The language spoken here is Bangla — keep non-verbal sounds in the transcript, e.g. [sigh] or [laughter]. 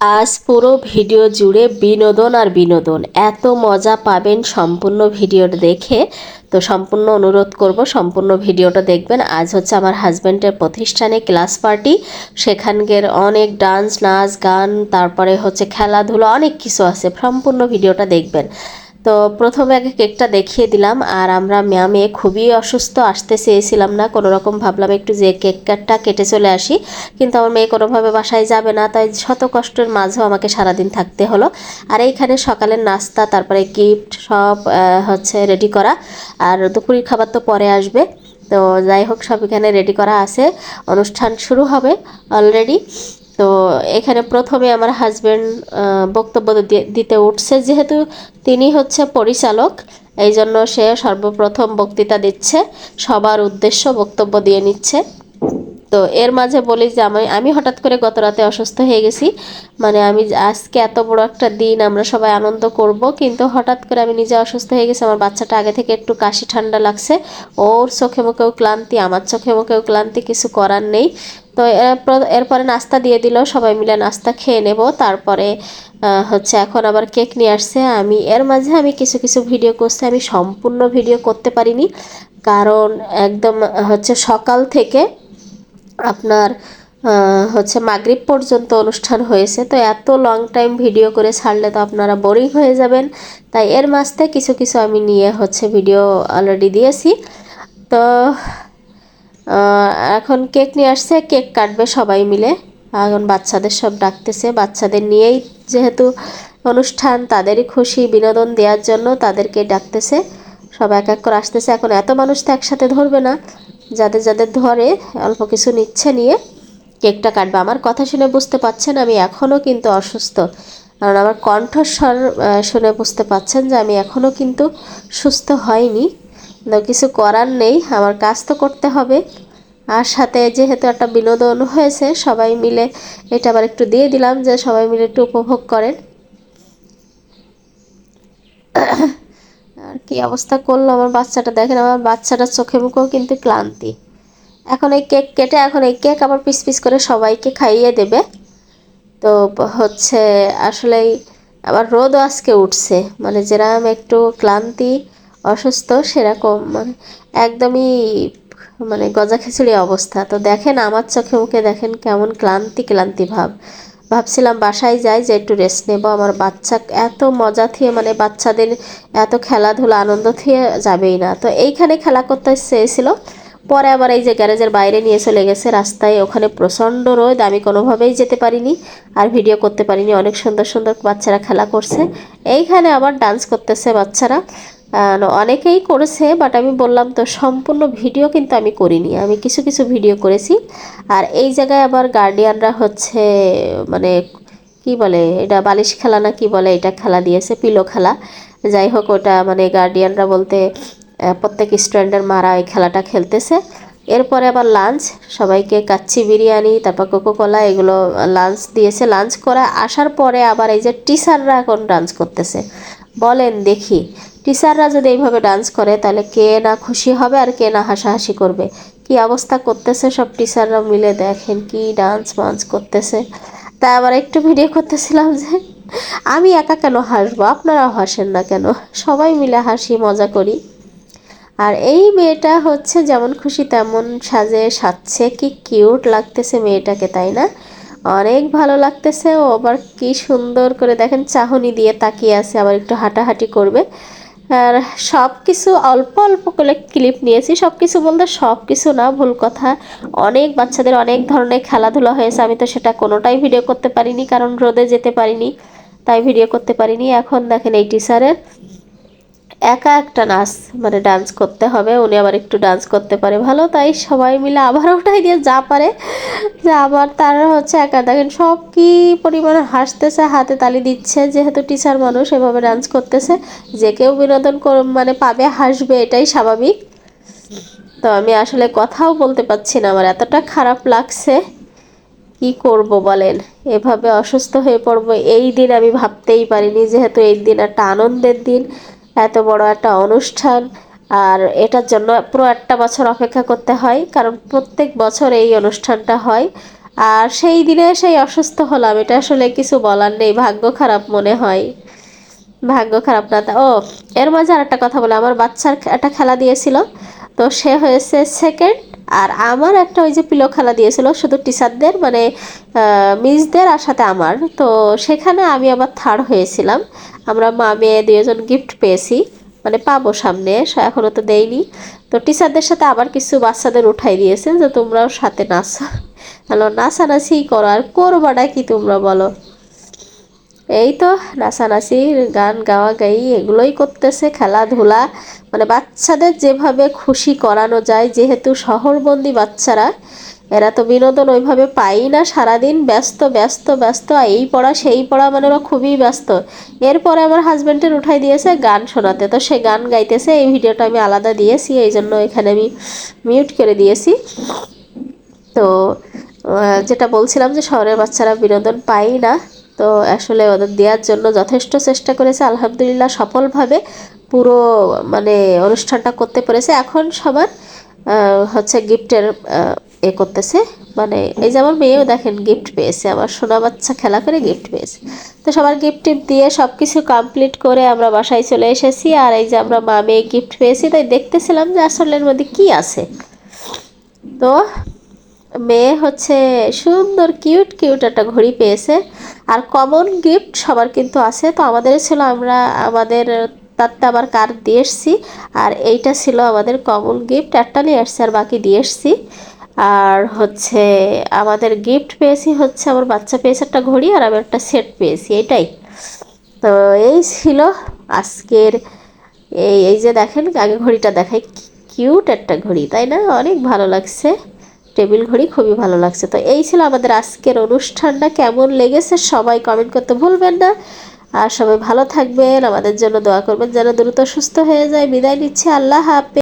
আজ পুরো ভিডিও জুড়ে বিনোদন আর বিনোদন। এত মজা পাবেন সম্পূর্ণ ভিডিওটা দেখে। তো সম্পূর্ণ অনুরোধ করব, সম্পূর্ণ ভিডিওটা দেখবেন। আজ হচ্ছে আমার হাজব্যান্ডের প্রতিষ্ঠানে ক্লাস পার্টি। সেখানকার অনেক ডান্স, নাচ, গান, তারপরে হচ্ছে খেলাধুলা, অনেক কিছু আছে। সম্পূর্ণ ভিডিওটা দেখবেন। তো প্রথমে আগে কেকটা দেখিয়ে দিলাম, আর আমরা ম্যামে খুবই অসুস্থ, আসতে চেয়েছিলাম না, কোনো রকম ভাবলাম একটু যে কেক কাটটা কেটে চলে আসি। কিন্তু আমার মেয়ে কোনোভাবে বাসায় যাবে না, তাই শত কষ্টের মাঝেও আমাকে সারাদিন থাকতে হলো। আর এইখানে সকালের নাস্তা, তারপরে গিফট, সব হচ্ছে রেডি করা। আর দুপুরের খাবার তো পরে আসবে। তো যাই হোক, সব এখানে রেডি করা আছে। অনুষ্ঠান শুরু হবে অলরেডি তো এখানে প্রথমে আমার হাজব্যান্ড বক্তব্য দিতে উঠছে, যেহেতু তিনি হচ্ছে পরিচালক এই জন্য সে সর্বপ্রথম বক্তৃতা দিচ্ছে, সবার উদ্দেশ্য বক্তব্য দিয়ে নিচ্ছে। তো এর মাঝে বলি যে আমি আমি হঠাৎ করে গত রাতে অসুস্থ হয়ে গেছি মানে আমি আজকে এত বড় একটা দিন, আমরা সবাই আনন্দ করব, কিন্তু হঠাৎ করে আমি নিজে অসুস্থ হয়ে গেছি, আমার বাচ্চাটা আগে থেকে একটু কাশি ঠান্ডা লাগছে, ওর চোখে মুখেও ক্লান্তি, আমার চোখে মুখেও ক্লান্তি, কিছু করার নেই। তো এরপর- নাস্তা দিয়ে দিল, সবাই মিলে নাস্তা খেয়ে নেব। তারপরে হচ্ছে এখন আবার কেক নিয়ে আসছে। আমি, এর মাঝে আমি কিছু কিছু ভিডিও করছি। আমি সম্পূর্ণ ভিডিও করতে পারিনি। কারণ একদম, হচ্ছে সকাল থেকে আপনার হচ্ছে মাগরিব পর্যন্ত অনুষ্ঠান হয়েছে। তো এত লং টাইম ভিডিও করে ছাড়লে তো আপনারা বোরিং হয়ে যাবেন। তাই এর মাঝতে কিছু কিছু আমি নিয়ে হচ্ছে ভিডিও অলরেডি দিয়েছি। তো এখন কেক নিয়ে আসছে, কেক কাটবে সবাই মিলে। এখন বাচ্চাদের সব ডাকতেছে, বাচ্চাদের নিয়েই যেহেতু অনুষ্ঠান, তাদেরই খুশি বিনোদন দেওয়ার জন্য তাদেরকে ডাকতেছে। সব এক এক করে আসতেছে। এখন এত মানুষ তো একসাথে ধরবে না, যাদের যাদের ধরে, অল্প কিছু নিচ্ছে নিয়ে কেকটা কাটবে। আমার কথা শুনে বুঝতে পাচ্ছেন, আমি এখনও কিন্তু অসুস্থ। কারণ আমার কণ্ঠস্বর শুনে বুঝতে পাচ্ছেন যে আমি এখনও কিন্তু সুস্থ হয়নি। কিছু করার নেই, আমার কাজ তো করতে হবে। আর সাথে যেহেতু একটা বিনোদন হয়েছে, সবাই মিলে এটা আবার একটু দিয়ে দিলাম যে সবাই মিলে একটু উপভোগ করেন। আর কি অবস্থা করল আমার বাচ্চাটা? দেখেন আমার বাচ্চাটার চোখে মুখেও কিন্তু ক্লান্তি। এখন এই কেক কেটে, এখন এই কেক আবার পিস পিস করে সবাইকে খাইয়ে দেবে। তো হচ্ছে আসলেই আবার রোদও আজকে উঠছে। মানে যেরকম একটু ক্লান্তি, অসুস্থ, সেরকম মানে একদমই মানে গজা খিচুড়ি অবস্থা। তো দেখেন আমার চোখে মুখে দেখেন কেমন ক্লান্তি ক্লান্তি ভাব। ভাবছিলাম বাসায় যাই যে একটু রেস্ট নেব। আমার বাচ্চা এত মজা থিয়ে মানে বাচ্চাদের এত খেলাধুলা আনন্দ থিয়ে যাবেই না। তো এইখানে খেলা করতে চেয়েছিল। পরে আবার এই যে গ্যারেজের বাইরে নিয়ে চলে গেছে। রাস্তায় ওখানে প্রচণ্ড রোদ। আমি কোনোভাবেই যেতে পারিনি আর ভিডিও করতে পারিনি। অনেক সুন্দর সুন্দর বাচ্চারা খেলা করছে। এইখানে আবার ডান্স করতেছে বাচ্চারা। অনেকেই করেছে বাট আমি বললাম তো, সম্পূর্ণ ভিডিও কিন্তু আমি করিনি। আমি কিছু কিছু ভিডিও করেছি। আর এই জায়গায় আবার গার্ডিয়ানরা হচ্ছে মানে কি বলে, এটা বালিশ খেলা না কি বলে, এটা খেলা দিয়েছে পিলো খেলা। যাই হোক, ওটা মানে গার্ডিয়ানরা বলতে প্রত্যেক স্টুডেন্টের মারা এই খেলাটা খেলতেছে। এরপরে আবার লাঞ্চ সবাইকে কাচ্চি বিরিয়ানি, তারপর কোকো কোলা এগুলো লাঞ্চ দিয়েছে। লাঞ্চ করে আসার পরে আবার এই যে টিচাররা এখন ডান্স করতেছে। বলেন দেখি টিচাররা যদি এইভাবে ডান্স করে, তাহলে কে না খুশি হবে আর কে না হাসাহাসি করবে? কি অবস্থা করতেছে সব টিচাররা মিলে? দেখেন কি ডান্স মান্স করতেছে। তা আবার একটু ভিডিও করতেছিলাম যে, আমি একা কেন হাসবো? আপনারাও হাসেন না কেন? সবাই মিলে হাসি মজা করি। আর এই মেয়েটা হচ্ছে যেমন খুশি তেমন সাজে সাজছে। কি কিউট লাগতেছে মেয়েটাকে, তাই না? অনেক ভালো লাগতেছে। ও আবার কি সুন্দর করে দেখেন, চাহনি দিয়ে তাকিয়ে আছে, আবার একটু হাঁটাহাঁটি করবে। আর সব কিছু অল্প অল্প করে ক্লিপ নিয়েছি। সব কিছু বলতে সব কিছু না, ভুল কথা। অনেক বাচ্চাদের অনেক ধরনের খেলাধুলা হয়েছে। আমি তো সেটা কোনোটাই ভিডিও করতে পারিনি, কারণ রোদে যেতে পারিনি, তাই ভিডিও করতে পারিনি। এখন দেখেন এই টিচারের একা একটা নাচ মানে ডান্স করতে হবে, উনি আবার একটু ডান্স করতে পারে ভালো, তাই সবাই মিলে আবার [laughs] ওটাই দিয়ে যা পারে। যে আবার তারা হচ্ছে একা, দেখেন সব কি পরিমাণে হাসতেছে, হাতে তালি দিচ্ছে, যেহেতু টিচার মানুষ, এভাবে ডান্স করতেছে, যে কেউ বিনোদন মানে পাবে, হাসবে, এটাই স্বাভাবিক। তো আমি আসলে কথাও বলতে পারছি না, আমার এতটা খারাপ লাগছে, কি করব বলেন? এভাবে অসুস্থ হয়ে পড়ব, এই দিন আমি ভাবতেই পারিনি, যেহেতু এই দিন একটা আনন্দের দিন এত বড় একটা অনুষ্ঠান। আর এটার জন্য পুরো একটা বছর অপেক্ষা করতে হয়, কারণ প্রত্যেক বছর এই অনুষ্ঠানটা হয়। আর সেই দিনে সেই অসুস্থ হলাম, এটা আসলে কিছু বলার নেই, ভাগ্য খারাপ মনে হয়। ভাগ্য খারাপ না তা ও, এর মাঝে আর একটা কথা বলে, আমার বাচ্চার একটা খেলা দিয়েছিল, তো সে হয়েছে সেকেন্ড আর আমার একটা ওই যে পিলো খেলা দিয়েছিল, শুধু টিচারদের মানে মিসদের আর সাথে আমার। তো সেখানে আমি আবার থার্ড হয়েছিলাম। আমরা মা, মেয়ে দুজন গিফট পেয়েছি মানে পাবো সামনে এখনও তো দেয়নি। তো টিচারদের সাথে আবার কিছু বাচ্চাদের উঠাই দিয়েছে যে তোমরাও সাথে নাচা নাচানাচি করো, আর করবাটা কি তোমরা বলো? এই তো নাচানাচি, গান গাওয়া গাই, এগুলোই করতেছে খেলাধুলা। মানে বাচ্চাদের যেভাবে খুশি করানো যায়, যেহেতু শহরবন্দি বাচ্চারা, এরা তো বিনোদন ওইভাবে পাই না সারাদিন। ব্যস্ত ব্যস্ত ব্যস্ত এই পড়া, সেই পড়া মানে ওরা খুবই ব্যস্ত। এরপরে আমার হাজব্যান্ডের উঠাই দিয়েছে গান শোনাতে, তো সে গান গাইতেছে, এই ভিডিওটা আমি আলাদা দিয়েছি, এই জন্য এখানে আমি মিউট করে দিয়েছি। তো যেটা বলছিলাম যে শহরের বাচ্চারা বিনোদন পাই না তো আসলে ওদের দেওয়ার জন্য যথেষ্ট চেষ্টা করেছে। আলহামদুলিল্লাহ সফলভাবে পুরো মানে অনুষ্ঠানটা করতে পেরেছে। এখন সবার হচ্ছে গিফটের এ করতেছে। মানে এই যে আমার মেয়েও দেখেন গিফট পেয়েছে। আমার সোনা বাচ্চা খেলা করে গিফট পেয়েছে। তো সবার গিফট টিপ দিয়ে সব কিছু কমপ্লিট করে আমরা বাসায় চলে এসেছি। আর এই যে আমরা মা মেয়ে গিফট পেয়েছি, তাই দেখতেছিলাম যে আসলে এর মধ্যে কী আছে। তো মেয়ে হচ্ছে সুন্দর কিউট কিউট একটা ঘড়ি পেয়েছে। আর কমন গিফট সবার কিন্তু আছে। তো আমাদের ছিল আমরা, আমাদের তারটা আবার কার দিয়ে এসছি? আর এইটা ছিল আমাদের কমন গিফট একটা নিয়ে আসছি আর বাকি দিয়ে এসছি। আর হচ্ছে আমাদের গিফট পেয়েছি হচ্ছে আমার বাচ্চা পেয়েছে একটা ঘড়ি আর আমি একটা সেট পেয়েছি এটাই তো এই ছিল আজকের এই এই যে দেখেন, আগে ঘড়িটা দেখাই কিউট একটা ঘড়ি, তাই না? অনেক ভালো লাগছে। টেবিল ঘড়ি খুবই ভালো লাগছে। তো এই ছিল আমাদের আজকের অনুষ্ঠানটা। কেমন লেগেছে সবাই কমেন্ট করতে ভুলবেন না। আর সবাই ভালো থাকবেন। আমাদের জন্য দোয়া করবেন যেন দ্রুত সুস্থ হয়ে যায়। বিদায় নিচ্ছে। আল্লাহ হাফে